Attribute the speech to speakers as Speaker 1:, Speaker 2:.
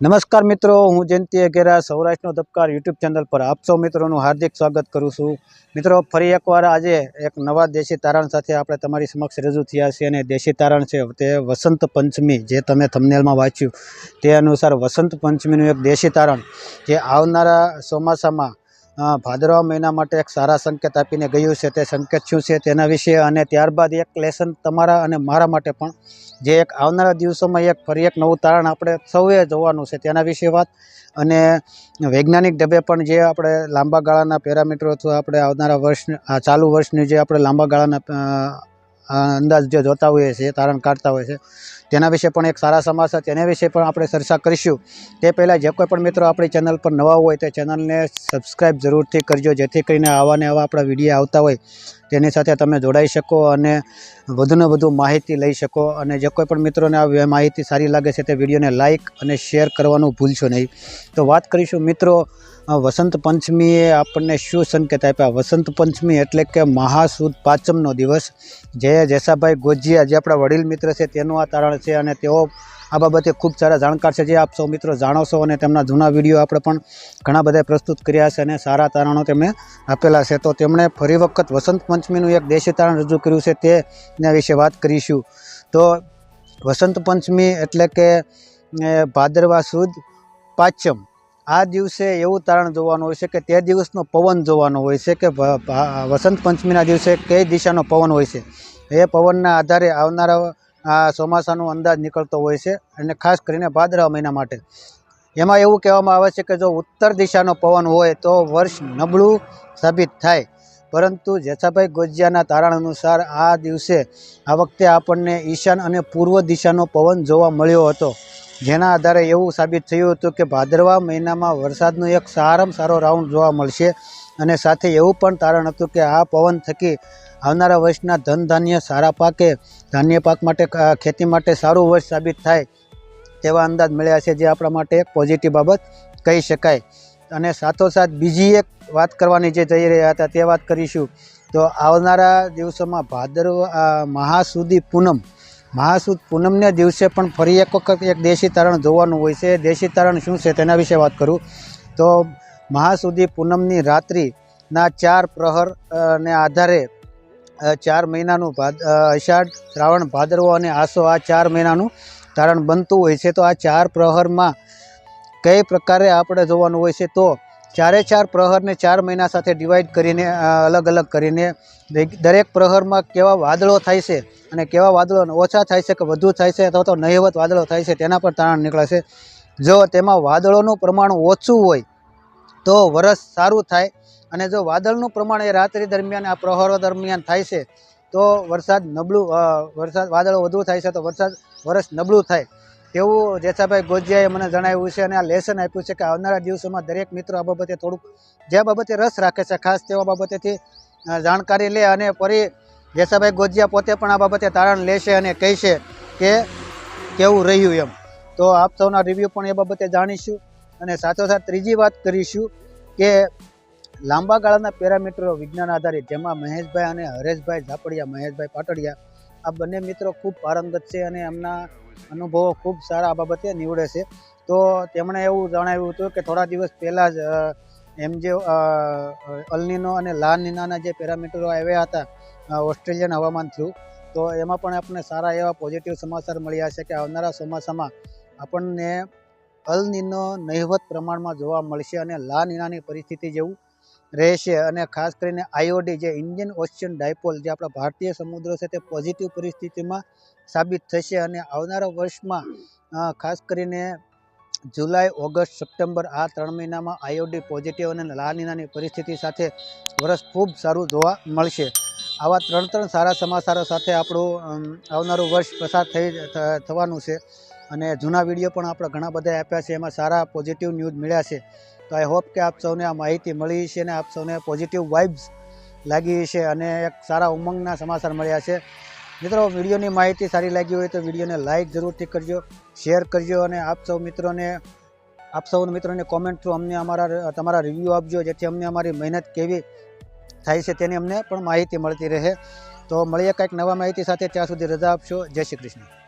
Speaker 1: નમસ્કાર મિત્રો, હું જયંતિ અઘેરા સૌરાષ્ટ્રનો ધબકાર યુટ્યુબ ચેનલ પર આપ સૌ મિત્રોનું હાર્દિક સ્વાગત કરું છું. મિત્રો, ફરી એકવાર આજે એક નવા દેશી તારણ સાથે આપણે તમારી સમક્ષ રજૂ થયા છીએ અને દેશી તારણ છે તે વસંત પંચમી, જે તમે થમનેલમાં વાંચ્યું. તે અનુસાર વસંત પંચમીનું એક દેશી તારણ, જે આવનારા ચોમાસામાં ભાદરવા મહિના માટે એક સારા સંકેત આપીને ગયું છે. તે સંકેત શું છે તેના વિશે અને ત્યારબાદ એક લેસન તમારા અને મારા માટે પણ, જે એક આવનારા દિવસોમાં એક ફરી એક નવું તારણ આપણે સૌએ જોવાનું છે તેના વિશે વાત. અને વૈજ્ઞાનિક ઢબે પણ જે આપણે લાંબા ગાળાના પેરામીટરો અથવા આપણે આવનારા વર્ષ ચાલુ વર્ષની જે આપણે લાંબા ગાળાના અંદાજ જે જોતા હોઈએ છીએ, તારણ કાઢતા હોય છે તેના વિશે પણ એક સારા સમાચાર તેના વિશે પણ આપણે ચર્ચા કરીશું. તે પહેલાં જે કોઈ પણ મિત્રો આપણી ચેનલ પર નવા હોય તે ચેનલને સબસ્ક્રાઈબ જરૂરથી કરજો, જેથી કરીને આવા ને આવા આપણા વીડિયો આવતા હોય. તેની સાથે તમે જોડાઈ શકો અને વધુને વધુ માહિતી લઈ શકો. અને જે કોઈ પણ મિત્રોને આ માહિતી સારી લાગે છે, તે વિડીયોને લાઇક અને શેર કરવાનું ભૂલશો નહીં. તો વાત કરીશું મિત્રો વસંત પંચમીએ આપણને શું સંકેત આપ્યા? વસંત પંચમી એટલે કે મહાસુદ પાંચમનો દિવસ. જે જેસાભાઈ ગોજીયા, જે આપણા વડીલ મિત્ર છે તેનું આ તારણ છે અને તેઓ આ બાબતે ખૂબ સારા જાણકાર છે, જે આપ સૌ મિત્રો જાણો છો અને તેમના જૂના વીડિયો આપણે પણ ઘણા બધા પ્રસ્તુત કર્યા છે અને સારા તારણો તેમણે આપેલા છે. તો તેમણે ફરી વખત વસંત પંચમીનું એક દેશી તારણ રજૂ કર્યું છે તેના વિશે વાત કરીશું. તો વસંત પંચમી એટલે કે ભાદરવા સુદ પાંચમ. આ દિવસે એવું તારણ જોવાનું હોય છે કે તે દિવસનો પવન જોવાનો હોય છે કે વસંત પંચમીના દિવસે કઈ દિશાનો પવન હોય છે. એ પવનના આધારે આવનારા આ ચોમાસાનો અંદાજ નીકળતો હોય છે અને ખાસ કરીને ભાદરવા મહિના માટે. એમાં એવું કહેવામાં આવે છે કે જો ઉત્તર દિશાનો પવન હોય તો વર્ષ નબળું સાબિત થાય. પરંતુ જેઠાભાઈ ગોજિયાના તારણ અનુસાર આ દિવસે આ વખતે આપણને ઈશાન અને પૂર્વ દિશાનો પવન જોવા મળ્યો હતો. જેના આધારે એવું સાબિત થયું હતું કે ભાદરવા મહિનામાં વરસાદનો એક સારામાં સારો રાઉન્ડ જોવા મળશે. અને સાથે એવું પણ તારણ હતું કે આ પવન થકી આવનારા વર્ષના ધન ધાન્ય સારા પાકે ધાન્ય પાક માટે ખેતી માટે સારું વર્ષ સાબિત થાય તેવા અંદાજ મળ્યા છે જે આપણા માટે એક પોઝિટિવ બાબત કહી શકાય. અને સાથોસાથ બીજી એક વાત કરવાની જે જઈ રહ્યા હતા તે વાત કરીશું. તો આવનારા દિવસોમાં ભાદરવા અ, મહાસુદી પૂનમ મહાસુદ પૂનમને દિવસે પણ ફરી એક વખત એક દેશી તારણ જોવાનું હોય છે. દેશી તારણ શું છે તેના વિશે વાત કરું. તો મહાસુદી પૂનમની રાત્રિના ચાર પ્રહર ને આધારે ચાર મહિનાનું ભાદ અષાઢ, શ્રાવણ, ભાદરવો અને આસો આ ચાર મહિનાનું તારણ બનતું હોય છે. તો આ ચાર પ્રહરમાં કઈ પ્રકારે આપણે જોવાનું હોય છે તો ચારે ચાર પ્રહરને ચાર મહિના સાથે ડિવાઈડ કરીને અલગ અલગ કરીને, દરેક- પ્રહરમાં કેવા વાદળો થાય છે અને કેવા વાદળો ઓછા થાય છે કે વધુ થાય છે અથવા તો નહિવત વાદળો થાય છે તેના પર તારણ નીકળે છે. જો તેમાં વાદળોનું પ્રમાણ ઓછું હોય, તો વરસ સારું થાય અને જો વાદળનું પ્રમાણ એ રાત્રિ દરમિયાન, આ પ્રહરો દરમિયાન થાય છે, તો વરસાદ નબળું વરસાદ વાદળો વધુ થાય છે તો વરસાદ, વરસ નબળું થાય. તેવું જેસાભાઈ ગોજિયાએ મને જણાવ્યું છે અને આ લેસન આપ્યું છે કે આવનારા દિવસોમાં દરેક મિત્રો આ બાબતે થોડુંક જે બાબતે રસ રાખે છે, ખાસ તેવા બાબતેથી જાણકારી લે અને ફરી જેસાભાઈ ગોજિયા પોતે પણ આ બાબતે તારણ લેશે અને કહેશે કે કેવું રહ્યું એમ. તો આપ સૌના રિવ્યૂ પણ એ બાબતે જાણીશું અને સાથોસાથ ત્રીજી વાત કરીશું કે લાંબા ગાળાના પેરામીટરો વિજ્ઞાન આધારિત, જેમાં મહેશભાઈ અને હરેશભાઈ ઝાપડિયા, મહેશભાઈ પાટડિયા, આ બંને મિત્રો ખૂબ પારંગત છે અને એમના અનુભવો ખૂબ સારા બાબતે નીવડે છે. તો તેમણે એવું જણાવ્યું હતું કે થોડા દિવસ પહેલાં જ એમ જે અલનીનો અને લા નીનાના જે પેરામીટરો આવ્યા હતા ઓસ્ટ્રેલિયન હવામાન થ્રુ, તો એમાં પણ આપણને સારા એવા પોઝિટિવ સમાચાર મળ્યા છે કે આવનારા ચોમાસામાં આપણને અલનીનો નહિવત પ્રમાણમાં જોવા મળશે અને લા નીનાની પરિસ્થિતિ જેવું રહેશે અને ખાસ કરીને આઈઓડી જે ઇન્ડિયન ઓશિયન ડાયપોલ જે આપણા ભારતીય સમુદ્ર છે તે પોઝિટિવ પરિસ્થિતિમાં સાબિત થશે અને આવનારા વર્ષમાં ખાસ કરીને જુલાઈ ઓગસ્ટ સપ્ટેમ્બર આ ત્રણ મહિનામાં આઈઓડી પોઝિટિવ અને લાનીનાની પરિસ્થિતિ સાથે વર્ષ ખૂબ સારું જોવા મળશે. આવા ત્રણ ત્રણ સારા સમાચારો સાથે આપણું આવનારું વર્ષ પસાર થઈ થવાનું છે. અને જૂના વીડિયો પણ આપણે ઘણા બધા આપ્યા છે. એમાં સારા પોઝિટિવ ન્યૂઝ મળ્યા છે. તો આઈ હોપ કે આપ સૌને આ માહિતી મળી છે અને આપ સૌને પોઝિટિવ વાઇબ્સ લાગી છે અને એક સારા ઉમંગના સમાચાર મળ્યા છે. મિત્રો, વિડીયોની માહિતી સારી લાગી હોય તો વિડીયોને લાઇક જરૂરથી કરજો શેર કરજો અને આપ સૌ મિત્રોને, આપ સૌ મિત્રોને કોમેન્ટ થ્રુ અમને અમારા, તમારા રિવ્યૂ આપજો, જેથી અમને અમારી મહેનત કેવી થાય છે તેની અમને પણ માહિતી મળતી રહે. તો મળીએ કંઈક નવા માહિતી સાથે, ત્યાં સુધી રજા આપશો. જય શ્રી કૃષ્ણ.